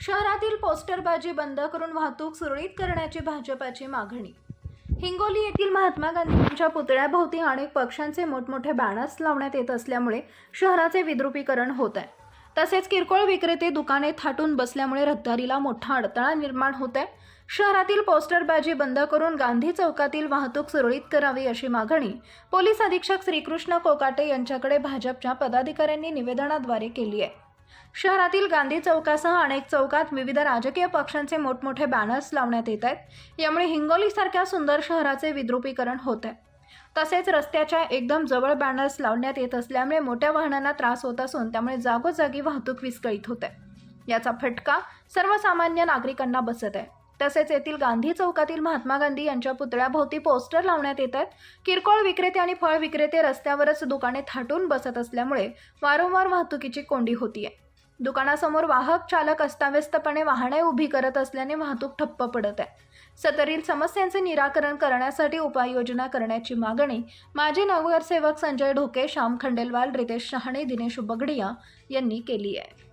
शहरातील पोस्टरबाजी बंद करून वाहतूक सुरळीत करण्याची भाजपाची मागणी. हिंगोली येथील महात्मा गांधी यांच्या पुतळ्याभोवती अनेक पक्षांचे मोठमोठे बॅनर्स लावण्यात येत असल्यामुळे शहराचे विद्रुपीकरण होत आहे. तसेच किरकोळ विक्रेते दुकाने थाटून बसल्यामुळे रहदारीला मोठा अडथळा निर्माण होत आहे. शहरातील पोस्टरबाजी बंद करून गांधी चौकातील वाहतूक सुरळीत करावी अशी मागणी पोलीस अधीक्षक श्रीकृष्ण कोकाटे यांच्याकडे भाजपच्या पदाधिकाऱ्यांनी निवेदनाद्वारे केली आहे. शहरातील गांधी चौकासह अनेक चौकात विविध राजकीय पक्षांचे मोठमोठे बॅनर्स लावण्यात येत आहेत. यामुळे हिंगोलीसारख्या सुंदर शहराचे विद्रुपीकरण होत आहे. तसेच रस्त्याच्या एकदम जवळ बॅनर्स लावण्यात येत असल्यामुळे मोठ्या वाहनांना त्रास होत असून त्यामुळे जागोजागी वाहतूक विस्कळीत होत. आहे याचा फटका सर्वसामान्य नागरिकांना बसत आहे. तसेच येथील गांधी चौकातील महात्मा गांधी यांच्या पुतळ्याभोवती पोस्टर लावण्यात येत आहेत. किरकोळ विक्रेते आणि फळ विक्रेते रस्त्यावरच दुकाने थाटून बसत असल्यामुळे वारंवार वाहतुकीची कोंडी होतीये. दुकानासमोर वाहक चालक अस्ताव्यस्तपणे वाहने उभी करत असल्याने वाहतूक ठप्प पडत आहे. सदरील समस्यांचे निराकरण करण्यासाठी उपाययोजना करण्याची मागणी माजी नगरसेवक संजय ढोके श्याम खंडेलवाल रितेश शहाणे दिनेश बगडिया यांनी केली आहे.